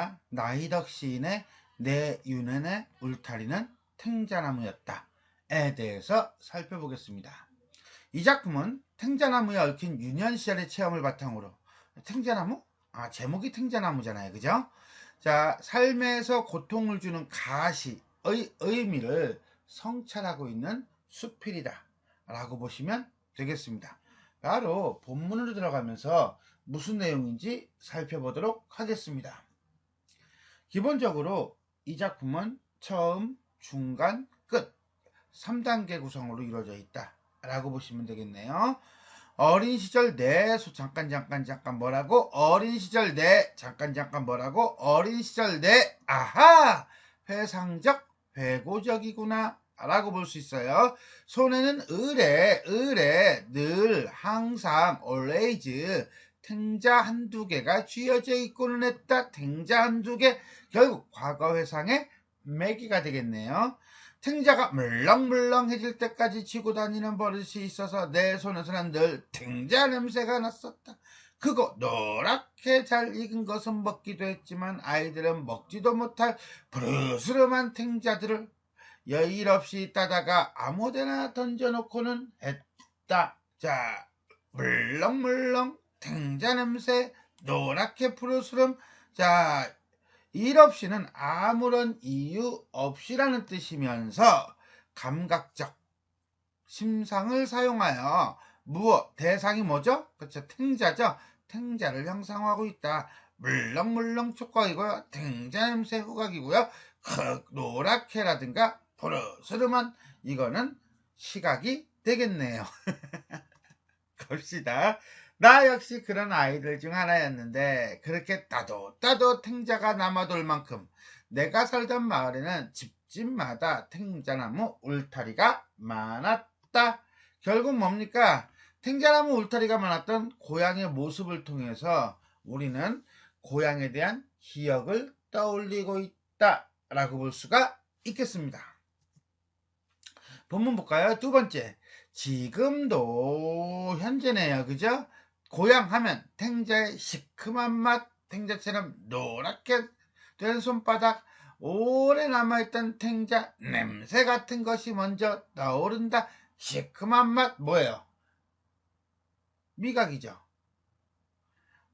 자, 나이덕 시인의 내 윤회의 울타리는 탱자나무였다 에 대해서 살펴보겠습니다. 이 작품은 탱자나무에 얽힌 유년 시절의 체험을 바탕으로 탱자나무? 아, 제목이 탱자나무잖아요. 그죠? 자, 삶에서 고통을 주는 가시의 의미를 성찰하고 있는 수필이다. 라고 보시면 되겠습니다. 바로 본문으로 들어가면서 무슨 내용인지 살펴보도록 하겠습니다. 기본적으로 이 작품은 처음, 중간, 끝 3단계 구성으로 이루어져 있다. 라고 보시면 되겠네요. 어린 시절 내 잠깐 잠깐 잠깐 뭐라고 어린 시절 내 잠깐 잠깐 뭐라고 어린 시절 내 아하 회상적 회고적이구나 라고 볼 수 있어요. 손에는 을에 을에 늘 항상 always 탱자 한두 개가 쥐어져 있고는 했다. 탱자 한두 개 결국 과거 회상의 매기가 되겠네요. 탱자가 물렁물렁해질 때까지 쥐고 다니는 버릇이 있어서 내 손에서는 늘 탱자 냄새가 났었다. 그거 노랗게 잘 익은 것은 먹기도 했지만 아이들은 먹지도 못할 부르스름한 탱자들을 여일 없이 따다가 아무데나 던져놓고는 했다. 자, 물렁물렁 탱자 냄새 노랗게 푸르스름. 자, 일 없이는 아무런 이유 없이라는 뜻이면서 감각적 심상을 사용하여 무엇 대상이 뭐죠? 그렇죠 탱자죠? 탱자를 형상화하고 있다. 물렁물렁 촉각이고요. 탱자 냄새 후각이고요. 흑 노랗게라든가 푸르스름한 이거는 시각이 되겠네요. 갑시다 나 역시 그런 아이들 중 하나였는데 그렇게 따도 따도 탱자가 남아돌 만큼 내가 살던 마을에는 집집마다 탱자나무 울타리가 많았다. 결국 뭡니까? 탱자나무 울타리가 많았던 고향의 모습을 통해서 우리는 고향에 대한 기억을 떠올리고 있다 라고 볼 수가 있겠습니다. 본문 볼까요? 두 번째. 지금도 현재네요. 그죠? 고향 하면 탱자의 시큼한 맛, 탱자처럼 노랗게 된 손바닥, 오래 남아있던 탱자 냄새 같은 것이 먼저 떠오른다. 시큼한 맛 뭐예요? 미각이죠.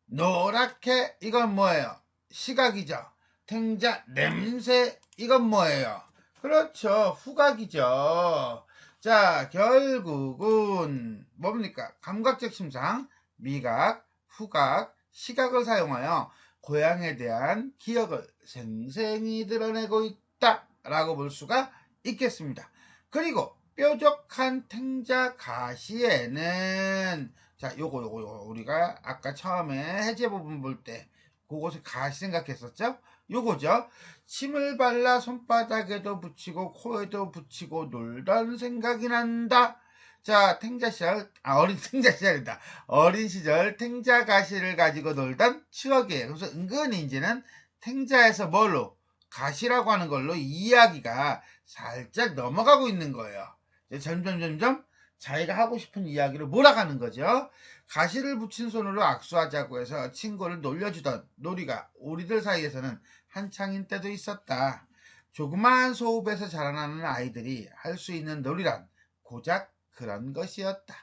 노랗게 이건 뭐예요? 시각이죠. 탱자 냄새 이건 뭐예요? 그렇죠. 후각이죠. 자, 결국은 뭡니까? 감각적 심상 미각, 후각, 시각을 사용하여 고향에 대한 기억을 생생히 드러내고 있다라고 볼 수가 있겠습니다. 그리고 뾰족한 탱자 가시에는 자 요거 요거 요거 우리가 아까 처음에 해제 부분 볼 때 그곳에 가시 생각했었죠? 요거죠. 침을 발라 손바닥에도 붙이고 코에도 붙이고 놀던 생각이 난다. 자, 탱자 시절, 아, 어린 탱자 시절이다. 어린 시절 탱자 가시를 가지고 놀던 추억이에요. 그래서 은근히 이제는 탱자에서 뭘로? 가시라고 하는 걸로 이야기가 살짝 넘어가고 있는 거예요. 점점, 점점 자기가 하고 싶은 이야기로 몰아가는 거죠. 가시를 붙인 손으로 악수하자고 해서 친구를 놀려주던 놀이가 우리들 사이에서는 한창인 때도 있었다. 조그마한 소읍에서 자라나는 아이들이 할 수 있는 놀이란 고작 그런 것이었다.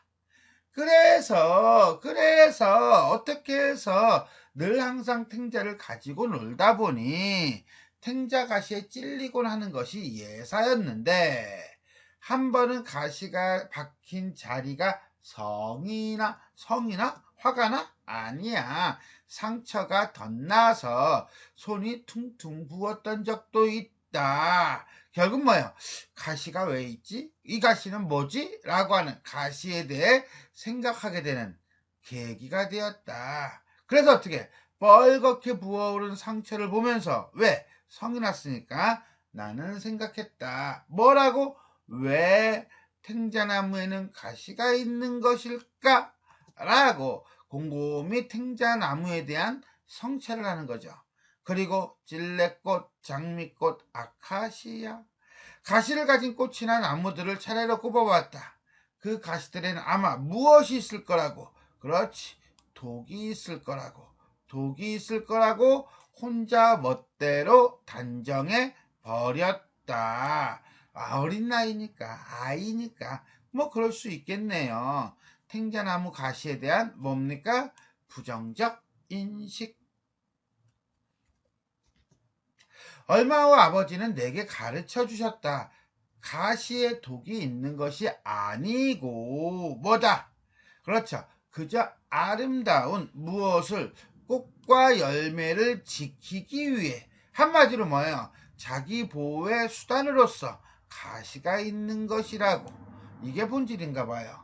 그래서, 그래서, 어떻게 해서 늘 항상 탱자를 가지고 놀다 보니 탱자 가시에 찔리곤 하는 것이 예사였는데, 한 번은 가시가 박힌 자리가 성이나, 성이나, 화가나? 아니야. 상처가 덧나서 손이 퉁퉁 부었던 적도 있다. 결국 뭐예요? 가시가 왜 있지? 이 가시는 뭐지? 라고 하는 가시에 대해 생각하게 되는 계기가 되었다. 그래서 어떻게? 뻘겋게 부어오른 상처를 보면서 왜? 성이 났으니까 나는 생각했다. 뭐라고? 왜 탱자나무에는 가시가 있는 것일까? 라고 곰곰이 탱자나무에 대한 성찰을 하는 거죠. 그리고 찔레꽃, 장미꽃, 아카시아. 가시를 가진 꽃이나 나무들을 차례로 꼽아봤다. 그 가시들에는 아마 무엇이 있을 거라고. 그렇지. 독이 있을 거라고. 독이 있을 거라고 혼자 멋대로 단정해 버렸다. 아, 어린 나이니까, 아이니까, 뭐 그럴 수 있겠네요. 탱자나무 가시에 대한 뭡니까? 부정적 인식. 얼마 후 아버지는 내게 가르쳐 주셨다. 가시에 독이 있는 것이 아니고, 뭐다? 그렇죠. 그저 아름다운 무엇을 꽃과 열매를 지키기 위해 한마디로 뭐예요? 자기 보호의 수단으로서 가시가 있는 것이라고 이게 본질인가 봐요.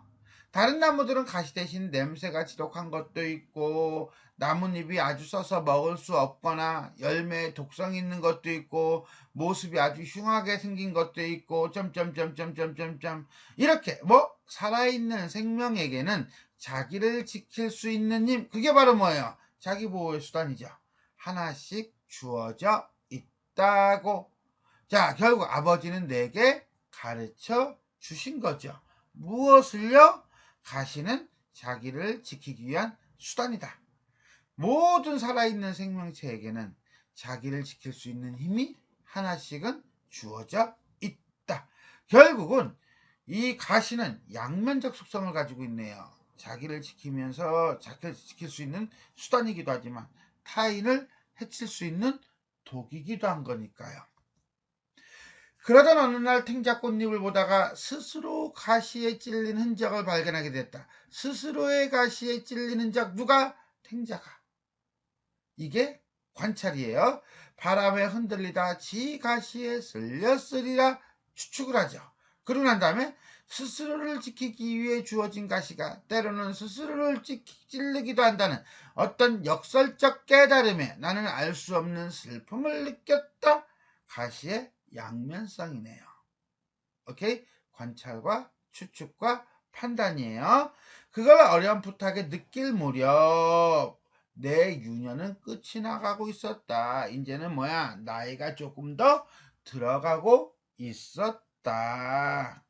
다른 나무들은 가시 대신 냄새가 지독한 것도 있고 나뭇잎이 아주 써서 먹을 수 없거나 열매에 독성 있는 것도 있고 모습이 아주 흉하게 생긴 것도 있고 점점점점점점점 이렇게 뭐 살아있는 생명에게는 자기를 지킬 수 있는 힘 그게 바로 뭐예요? 자기 보호의 수단이죠. 하나씩 주어져 있다고. 자, 결국 아버지는 내게 가르쳐 주신 거죠. 무엇을요? 가시는 자기를 지키기 위한 수단이다. 모든 살아있는 생명체에게는 자기를 지킬 수 있는 힘이 하나씩은 주어져 있다. 결국은 이 가시는 양면적 속성을 가지고 있네요. 자기를 지키면서 자기를 지킬 수 있는 수단이기도 하지만 타인을 해칠 수 있는 독이기도 한 거니까요. 그러던 어느 날 탱자꽃잎을 보다가 스스로 가시에 찔린 흔적을 발견하게 됐다. 스스로의 가시에 찔린 흔적 누가? 탱자가. 이게 관찰이에요. 바람에 흔들리다 지 가시에 쓸렸으리라 추측을 하죠. 그러고 난 다음에 스스로를 지키기 위해 주어진 가시가 때로는 스스로를 찔르기도 한다는 어떤 역설적 깨달음에 나는 알 수 없는 슬픔을 느꼈다. 가시의 양면성이네요. 오케이? 관찰과 추측과 판단이에요. 그걸 어렴풋하게 느낄 무렵 내 유년은 끝이 나가고 있었다. 이제는 뭐야? 나이가 조금 더 들어가고 있었다.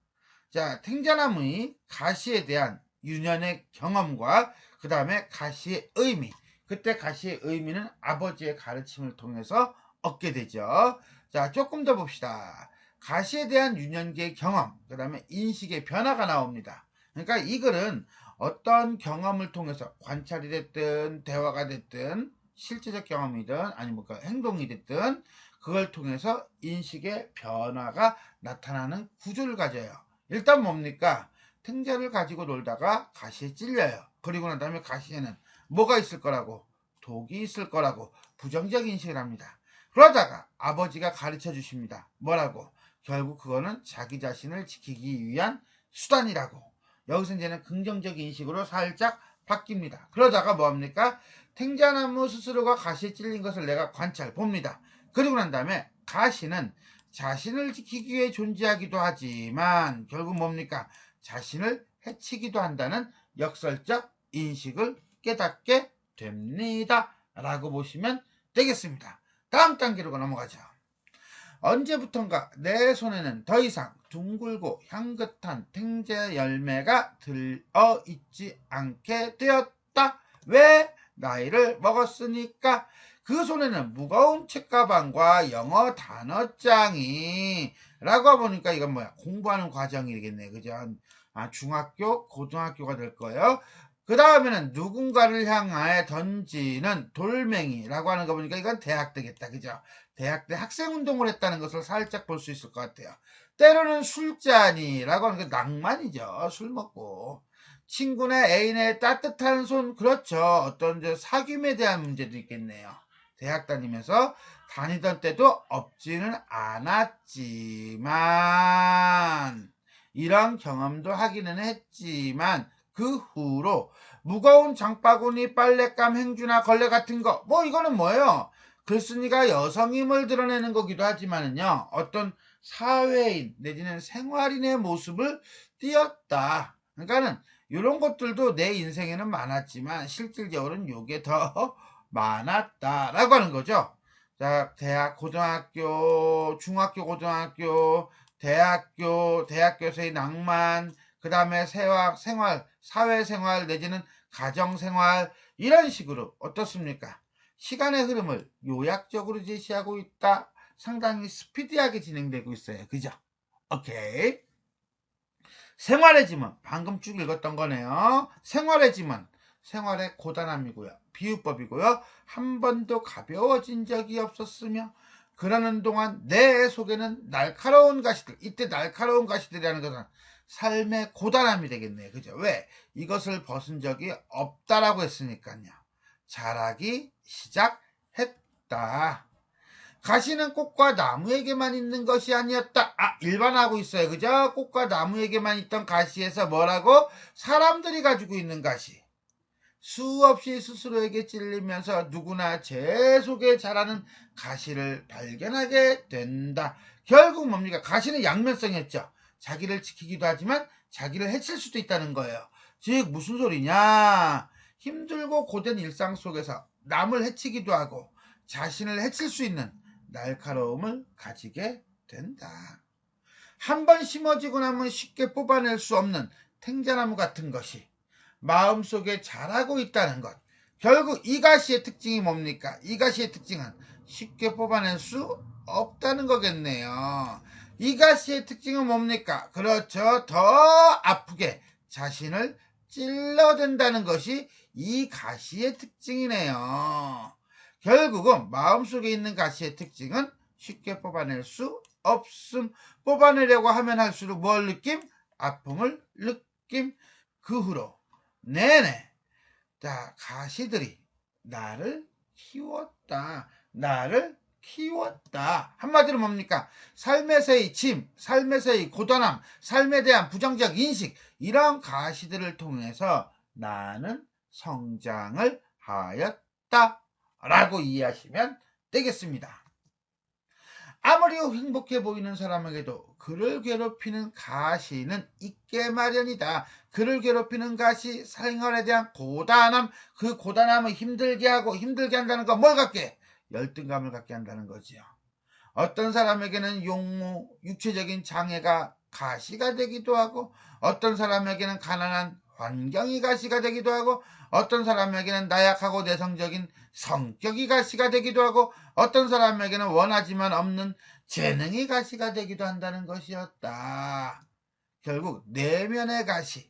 자, 탱자나무의 가시에 대한 유년의 경험과 그 다음에 가시의 의미. 그때 가시의 의미는 아버지의 가르침을 통해서 얻게 되죠. 자, 조금 더 봅시다. 가시에 대한 유년기의 경험, 그 다음에 인식의 변화가 나옵니다. 그러니까 이 글은 어떤 경험을 통해서 관찰이 됐든 대화가 됐든 실제적 경험이든 아니면 그 행동이 됐든 그걸 통해서 인식의 변화가 나타나는 구조를 가져요. 일단 뭡니까? 탱자를 가지고 놀다가 가시에 찔려요. 그리고 난 다음에 가시에는 뭐가 있을 거라고? 독이 있을 거라고 부정적 인식을 합니다. 그러다가 아버지가 가르쳐 주십니다. 뭐라고? 결국 그거는 자기 자신을 지키기 위한 수단이라고. 여기서 이제는 긍정적 인식으로 살짝 바뀝니다. 그러다가 뭐합니까? 탱자나무 스스로가 가시에 찔린 것을 내가 관찰 봅니다. 그리고 난 다음에 가시는 자신을 지키기 위해 존재하기도 하지만 결국 뭡니까? 자신을 해치기도 한다는 역설적 인식을 깨닫게 됩니다. 라고 보시면 되겠습니다. 다음 단계로 넘어가죠. 언제부턴가 내 손에는 더 이상 둥글고 향긋한 탱제 열매가 들어 있지 않게 되었다. 왜? 나이를 먹었으니까. 그 손에는 무거운 책가방과 영어 단어장이. 라고 보니까 이건 뭐야? 공부하는 과정이겠네. 그죠? 아, 중학교 고등학교가 될 거예요 그 다음에는 누군가를 향하여 던지는 돌멩이라고 하는 거 보니까 이건 대학 되겠다 그죠? 대학 때 학생 운동을 했다는 것을 살짝 볼 수 있을 것 같아요. 때로는 술잔이라고 하는 게 낭만이죠 술 먹고. 친구네 애인의 따뜻한 손 그렇죠. 어떤 사귐에 대한 문제도 있겠네요. 대학 다니면서 다니던 때도 없지는 않았지만 이런 경험도 하기는 했지만 그 후로 무거운 장바구니 빨랫감 행주나 걸레 같은 거 뭐 이거는 뭐예요 글쓴이가 여성임을 드러내는 거기도 하지만은요 어떤 사회인 내지는 생활인의 모습을 띄었다 그러니까는 이런 것들도 내 인생에는 많았지만 실질적으로는 이게 더 많았다라고 하는 거죠. 자, 대학, 고등학교, 중학교, 고등학교, 대학교, 대학교에서의 낭만, 그 다음에 생활, 생활, 사회생활 내지는 가정생활 이런 식으로 어떻습니까? 시간의 흐름을 요약적으로 제시하고 있다. 상당히 스피디하게 진행되고 있어요. 그죠? 오케이. 생활의 지문. 방금 쭉 읽었던 거네요. 생활의 지문. 생활의 고단함이고요. 비유법이고요. 한 번도 가벼워진 적이 없었으며 그러는 동안 내 속에는 날카로운 가시들. 이때 날카로운 가시들이라는 것은 삶의 고단함이 되겠네요. 그죠? 왜? 이것을 벗은 적이 없다라고 했으니까요. 자라기 시작했다. 가시는 꽃과 나무에게만 있는 것이 아니었다. 아, 일반하고 있어요. 그죠? 꽃과 나무에게만 있던 가시에서 뭐라고? 사람들이 가지고 있는 가시. 수없이 스스로에게 찔리면서 누구나 제 속에 자라는 가시를 발견하게 된다. 결국 뭡니까? 가시는 양면성이었죠. 자기를 지키기도 하지만 자기를 해칠 수도 있다는 거예요. 즉, 무슨 소리냐? 힘들고 고된 일상 속에서 남을 해치기도 하고 자신을 해칠 수 있는 날카로움을 가지게 된다. 한 번 심어지고 나면 쉽게 뽑아낼 수 없는 탱자나무 같은 것이 마음속에 자라고 있다는 것. 결국 이 가시의 특징이 뭡니까? 이 가시의 특징은 쉽게 뽑아낼 수 없다는 거겠네요. 이 가시의 특징은 뭡니까? 그렇죠. 더 아프게 자신을 찔러댄다는 것이 이 가시의 특징이네요. 결국은 마음속에 있는 가시의 특징은 쉽게 뽑아낼 수 없음. 뽑아내려고 하면 할수록 뭘 느낌? 아픔을 느낌. 그 후로 내내 자 가시들이 나를 키웠다. 나를 키웠다. 한마디로 뭡니까? 삶에서의 짐, 삶에서의 고단함, 삶에 대한 부정적 인식, 이런 가시들을 통해서 나는 성장을 하였다. 라고 이해하시면 되겠습니다. 아무리 행복해 보이는 사람에게도 그를 괴롭히는 가시는 있게 마련이다. 그를 괴롭히는 가시, 생활에 대한 고단함, 그 고단함을 힘들게 하고 힘들게 한다는 건 뭘 갖게? 열등감을 갖게 한다는 거지요. 어떤 사람에게는 용무, 육체적인 장애가 가시가 되기도 하고, 어떤 사람에게는 가난한 환경이 가시가 되기도 하고, 어떤 사람에게는 나약하고 내성적인 성격이 가시가 되기도 하고 어떤 사람에게는 원하지만 없는 재능이 가시가 되기도 한다는 것이었다. 결국 내면의 가시에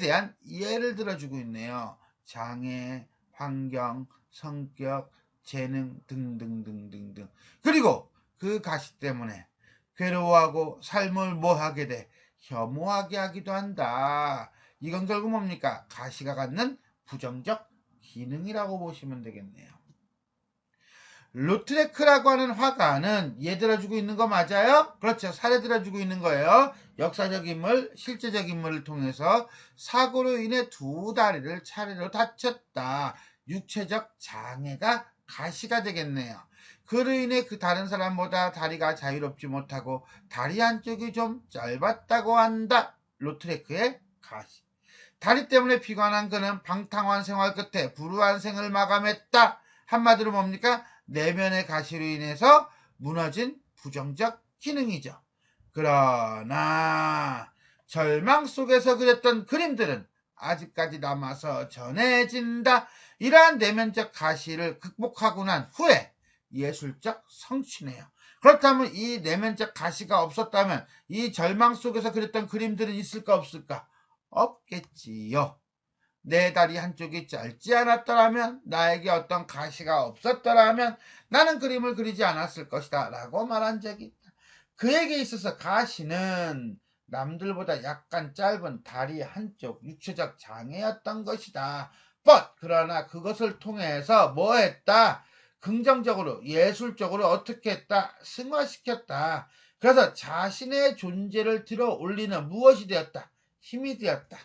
대한 예를 들어주고 있네요. 장애, 환경, 성격, 재능 등등등등등. 그리고 그 가시 때문에 괴로워하고 삶을 뭐하게 돼? 혐오하게 하기도 한다. 이건 결국 뭡니까? 가시가 갖는 부정적 기능이라고 보시면 되겠네요. 루트레크라고 하는 화가는 얘 들어주고 있는 거 맞아요? 그렇죠. 사례 들어주고 있는 거예요. 역사적 인물, 실제적 인물을 통해서 사고로 인해 두 다리를 차례로 다쳤다. 육체적 장애가 가시가 되겠네요. 그로 인해 그 다른 사람보다 다리가 자유롭지 못하고 다리 한쪽이 좀 짧았다고 한다. 로트레크의 가시. 다리 때문에 피곤한 그는 방탕한 생활 끝에 불우한 생을 마감했다. 한마디로 뭡니까? 내면의 가시로 인해서 무너진 부정적 기능이죠. 그러나 절망 속에서 그렸던 그림들은 아직까지 남아서 전해진다. 이러한 내면적 가시를 극복하고 난 후에 예술적 성취네요. 그렇다면 이 내면적 가시가 없었다면 이 절망 속에서 그렸던 그림들은 있을까 없을까? 없겠지요. 내 다리 한쪽이 짧지 않았더라면 나에게 어떤 가시가 없었더라면 나는 그림을 그리지 않았을 것이다 라고 말한 적이 있다. 그에게 있어서 가시는 남들보다 약간 짧은 다리 한쪽 육체적 장애였던 것이다. But 그러나 그것을 통해서 뭐 했다? 긍정적으로 예술적으로 어떻게 했다? 승화시켰다. 그래서 자신의 존재를 들어 올리는 무엇이 되었다? 힘이 되었다.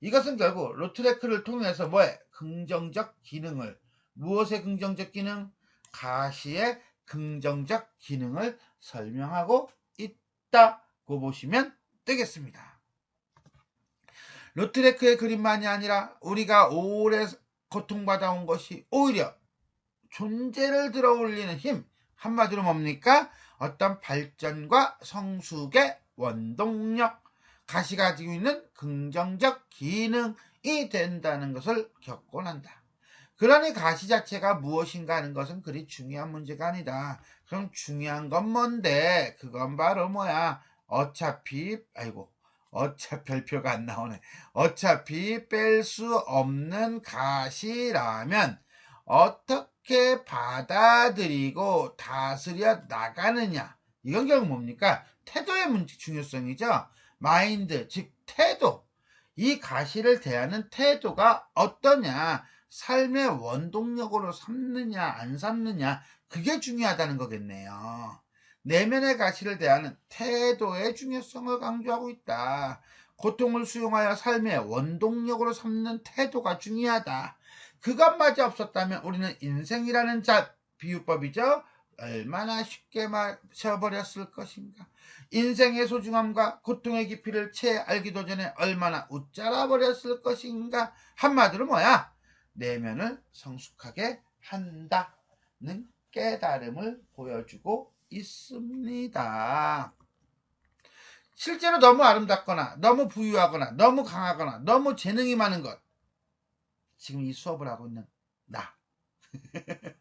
이것은 결국 로트레크를 통해서 뭐에 긍정적 기능을 무엇의 긍정적 기능? 가시의 긍정적 기능을 설명하고 있다고 보시면 되겠습니다. 로트레크의 그림만이 아니라 우리가 오래 고통받아온 것이 오히려 존재를 들어 올리는 힘 한마디로 뭡니까? 어떤 발전과 성숙의 원동력 가시가 가지고 있는 긍정적 기능이 된다는 것을 겪곤 한다. 그러니 가시 자체가 무엇인가 하는 것은 그리 중요한 문제가 아니다. 그럼 중요한 건 뭔데? 그건 바로 뭐야? 어차피, 아이고, 어차피 별표가 안 나오네. 어차피 뺄 수 없는 가시라면 어떻게 받아들이고 다스려 나가느냐. 이건 결국 뭡니까? 태도의 문제 중요성이죠. 마인드, 즉 태도. 이 가시를 대하는 태도가 어떠냐. 삶의 원동력으로 삼느냐 안 삼느냐 그게 중요하다는 거겠네요. 내면의 가치를 대하는 태도의 중요성을 강조하고 있다. 고통을 수용하여 삶의 원동력으로 삼는 태도가 중요하다. 그것마저 없었다면 우리는 인생이라는 자 비유법이죠. 얼마나 쉽게 마셔버렸을 것인가. 인생의 소중함과 고통의 깊이를 채 알기도 전에 얼마나 웃자라 버렸을 것인가. 한마디로 뭐야? 내면을 성숙하게 한다는 깨달음을 보여주고 있습니다. 실제로 너무 아름답거나 너무 부유하거나 너무 강하거나 너무 재능이 많은 것 지금 이 수업을 하고 있는 나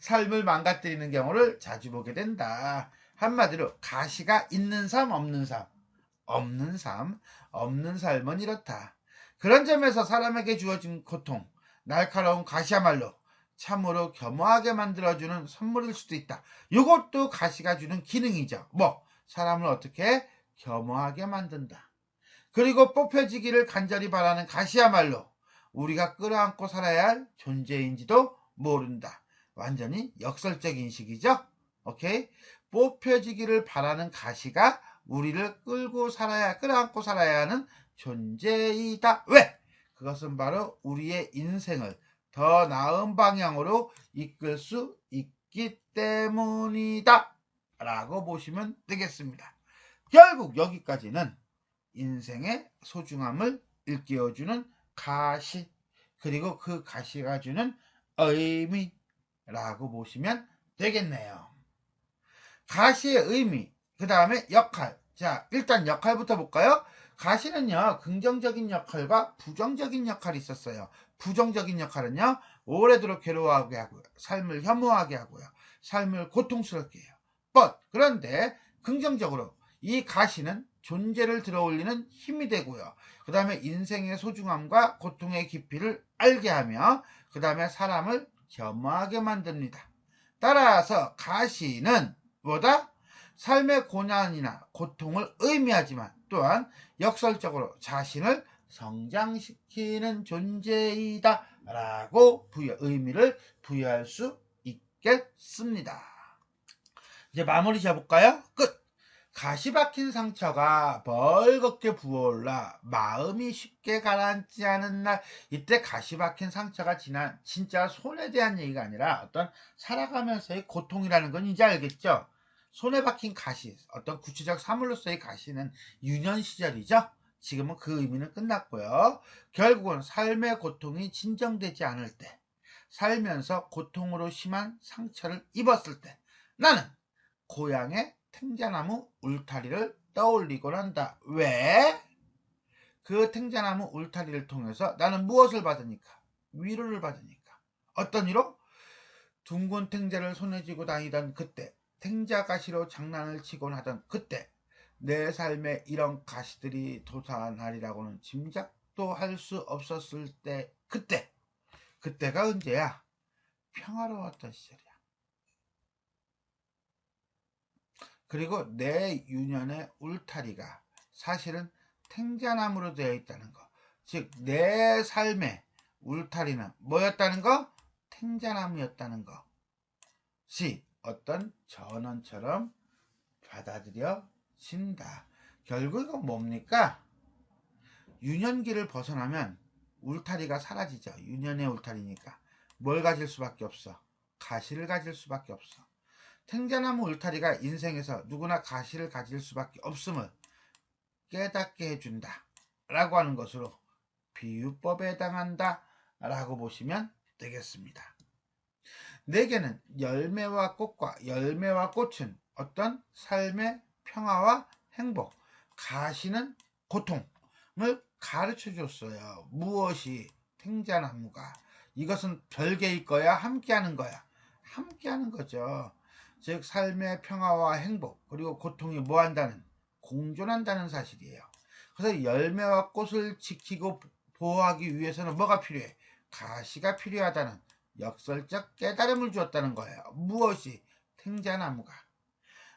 삶을 망가뜨리는 경우를 자주 보게 된다. 한마디로 가시가 있는 삶 없는 삶 없는 삶 없는 삶은 이렇다. 그런 점에서 사람에게 주어진 고통 날카로운 가시야말로 참으로 겸허하게 만들어주는 선물일 수도 있다. 이것도 가시가 주는 기능이죠. 뭐 사람을 어떻게 겸허하게 만든다. 그리고 뽑혀지기를 간절히 바라는 가시야말로 우리가 끌어안고 살아야 할 존재인지도 모른다. 완전히 역설적 인식이죠. 오케이? 뽑혀지기를 바라는 가시가 우리를 끌고 살아야, 끌어안고 살아야 하는 존재이다. 왜? 그것은 바로 우리의 인생을 더 나은 방향으로 이끌 수 있기 때문이다. 라고 보시면 되겠습니다. 결국 여기까지는 인생의 소중함을 일깨워주는 가시, 그리고 그 가시가 주는 의미라고 보시면 되겠네요. 가시의 의미, 그 다음에 역할. 자, 일단 역할부터 볼까요? 가시는요, 긍정적인 역할과 부정적인 역할이 있었어요. 부정적인 역할은요, 오래도록 괴로워하게 하고요. 삶을 혐오하게 하고요. 삶을 고통스럽게 해요. but, 그런데 긍정적으로 이 가시는 존재를 들어올리는 힘이 되고요. 그 다음에 인생의 소중함과 고통의 깊이를 알게 하며, 그 다음에 사람을 겸허하게 만듭니다. 따라서 가시는 뭐다? 삶의 고난이나 고통을 의미하지만 또한 역설적으로 자신을 성장시키는 존재이다 라고 부여, 의미를 부여할 수 있겠습니다. 이제 마무리 지어볼까요? 끝! 가시 박힌 상처가 벌겋게 부어올라 마음이 쉽게 가라앉지 않은 날 이때 가시 박힌 상처가 지난 진짜 손에 대한 얘기가 아니라 어떤 살아가면서의 고통이라는 건 이제 알겠죠? 손에 박힌 가시, 어떤 구체적 사물로서의 가시는 유년 시절이죠. 지금은 그 의미는 끝났고요. 결국은 삶의 고통이 진정되지 않을 때, 살면서 고통으로 심한 상처를 입었을 때, 나는 고향의 탱자나무 울타리를 떠올리곤 한다. 왜? 그 탱자나무 울타리를 통해서 나는 무엇을 받으니까? 위로를 받으니까. 어떤 위로? 둥근 탱자를 손에 쥐고 다니던 그때, 탱자 가시로 장난을 치곤 하던 그때 내 삶에 이런 가시들이 도사하리라고는 짐작도 할 수 없었을 때 그때 그때가 언제야? 평화로웠던 시절이야. 그리고 내 유년의 울타리가 사실은 탱자나무로 되어 있다는 거. 즉, 내 삶의 울타리는 뭐였다는 거? 탱자나무였다는 것이 어떤 전원처럼 받아들여 진다. 결국 이건 뭡니까? 유년기를 벗어나면 울타리가 사라지죠. 유년의 울타리니까. 뭘 가질 수밖에 없어? 가시를 가질 수밖에 없어. 탱자나무 울타리가 인생에서 누구나 가시를 가질 수밖에 없음을 깨닫게 해준다. 라고 하는 것으로 비유법에 해당한다. 라고 보시면 되겠습니다. 내게는 열매와 꽃과 열매와 꽃은 어떤 삶의 평화와 행복, 가시는 고통을 가르쳐 줬어요. 무엇이 탱자나무가 이것은 별개일 거야, 함께하는 거야. 함께하는 거죠. 즉 삶의 평화와 행복 그리고 고통이 뭐한다는 공존한다는 사실이에요. 그래서 열매와 꽃을 지키고 보호하기 위해서는 뭐가 필요해? 가시가 필요하다는 역설적 깨달음을 주었다는 거예요. 무엇이? 탱자나무가.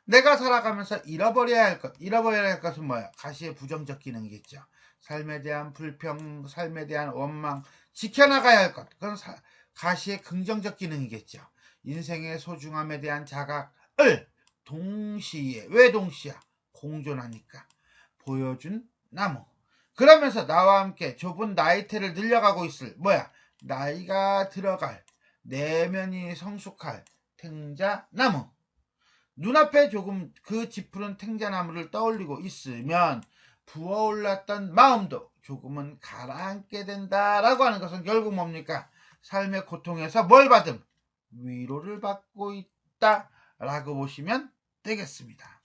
내가 살아가면서 잃어버려야 할 것, 잃어버려야 할 것은 뭐야? 가시의 부정적 기능이겠죠. 삶에 대한 불평, 삶에 대한 원망, 지켜나가야 할 것, 그건 사, 가시의 긍정적 기능이겠죠. 인생의 소중함에 대한 자각을 동시에, 왜 동시야? 공존하니까. 보여준 나무. 그러면서 나와 함께 좁은 나이테를 늘려가고 있을, 뭐야? 나이가 들어갈, 내면이 성숙할 탱자나무. 눈앞에 조금 그 짙푸른 탱자나무를 떠올리고 있으면 부어올랐던 마음도 조금은 가라앉게 된다라고 하는 것은 결국 뭡니까? 삶의 고통에서 뭘 받음? 위로를 받고 있다라고 보시면 되겠습니다.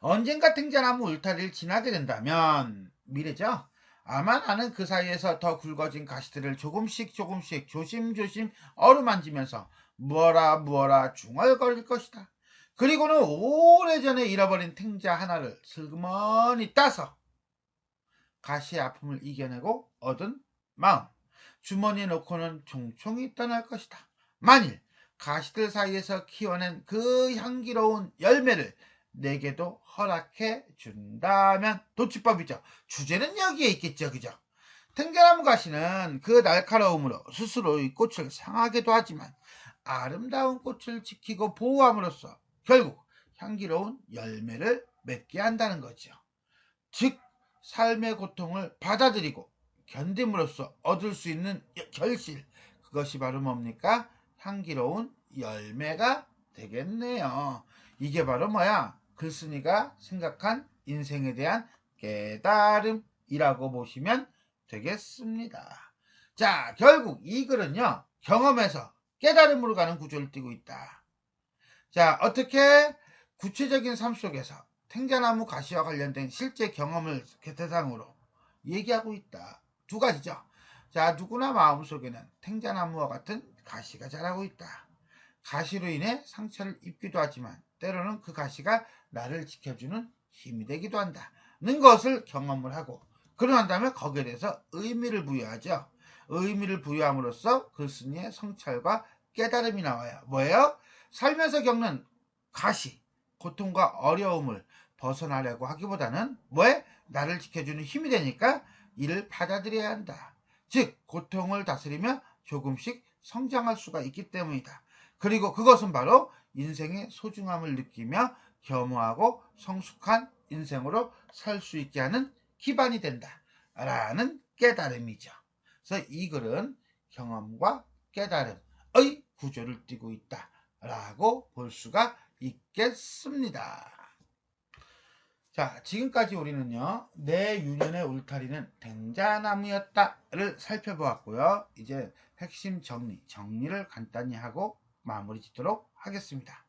언젠가 탱자나무 울타리를 지나게 된다면 미래죠. 아마 나는 그 사이에서 더 굵어진 가시들을 조금씩 조금씩 조심조심 어루만지면서 무어라 무어라 중얼거릴 것이다. 그리고는 오래전에 잃어버린 탱자 하나를 슬그머니 따서 가시의 아픔을 이겨내고 얻은 마음 주머니에 놓고는 총총히 떠날 것이다. 만일 가시들 사이에서 키워낸 그 향기로운 열매를 내게도 허락해 준다면 도치법이죠. 주제는 여기에 있겠죠. 그죠? 탱자나무 가시는 그 날카로움으로 스스로 이 꽃을 상하게도 하지만 아름다운 꽃을 지키고 보호함으로써 결국 향기로운 열매를 맺게 한다는 거죠. 즉 삶의 고통을 받아들이고 견딤으로써 얻을 수 있는 결실 그것이 바로 뭡니까? 향기로운 열매가 되겠네요. 이게 바로 뭐야? 글쓴이가 생각한 인생에 대한 깨달음이라고 보시면 되겠습니다. 자, 결국 이 글은요, 경험에서 깨달음으로 가는 구조를 띠고 있다. 자, 어떻게 구체적인 삶 속에서 탱자나무 가시와 관련된 실제 경험을 대상으로 얘기하고 있다. 두 가지죠. 자, 누구나 마음속에는 탱자나무와 같은 가시가 자라고 있다. 가시로 인해 상처를 입기도 하지만 때로는 그 가시가 나를 지켜주는 힘이 되기도 한다는 것을 경험을 하고 그러한 다음에 거기에 대해서 의미를 부여하죠. 의미를 부여함으로써 글쓴이의 성찰과 깨달음이 나와요. 뭐예요? 살면서 겪는 가시, 고통과 어려움을 벗어나려고 하기보다는 뭐에? 나를 지켜주는 힘이 되니까 이를 받아들여야 한다. 즉 고통을 다스리며 조금씩 성장할 수가 있기 때문이다. 그리고 그것은 바로 인생의 소중함을 느끼며 겸허하고 성숙한 인생으로 살 수 있게 하는 기반이 된다. 라는 깨달음이죠. 그래서 이 글은 경험과 깨달음의 구조를 띠고 있다. 라고 볼 수가 있겠습니다. 자, 지금까지 우리는요, 내 유년의 울타리는 댕자나무였다 를 살펴보았고요. 이제 핵심 정리, 정리를 간단히 하고 마무리 짓도록 하겠습니다.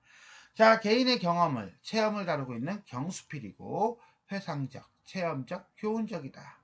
자, 개인의 경험을, 체험을 다루고 있는 경수필이고, 회상적, 체험적, 교훈적이다.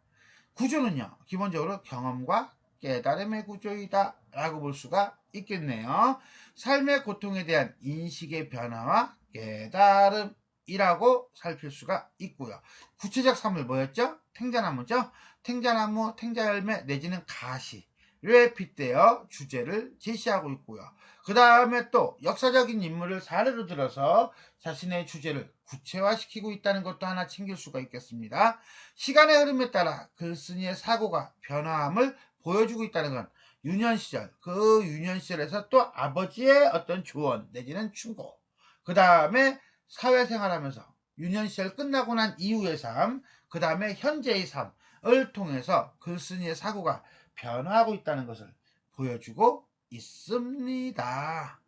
구조는요, 기본적으로 경험과 깨달음의 구조이다. 라고 볼 수가 있겠네요. 삶의 고통에 대한 인식의 변화와 깨달음이라고 살필 수가 있고요. 구체적 삶을 뭐였죠? 탱자나무죠? 탱자나무, 탱자열매 내지는 가시. 를 빗대어 주제를 제시하고 있고요. 그 다음에 또 역사적인 인물을 사례로 들어서 자신의 주제를 구체화시키고 있다는 것도 하나 챙길 수가 있겠습니다. 시간의 흐름에 따라 글쓴이의 사고가 변화함을 보여주고 있다는 건 유년 시절, 그 유년 시절에서 또 아버지의 어떤 조언 내지는 충고, 그 다음에 사회생활하면서 유년 시절 끝나고 난 이후의 삶, 그 다음에 현재의 삶을 통해서 글쓴이의 사고가 변화하고 있다는 것을 보여주고 있습니다.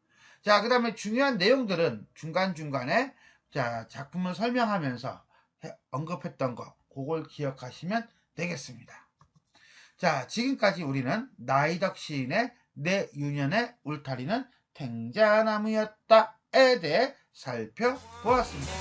자, 그 다음에 중요한 내용들은 중간중간에 자, 작품을 설명하면서 언급했던 거, 그걸 기억하시면 되겠습니다. 자, 지금까지 우리는 나이덕 시인의 내 유년의 울타리는 탱자나무였다에 대해 살펴보았습니다.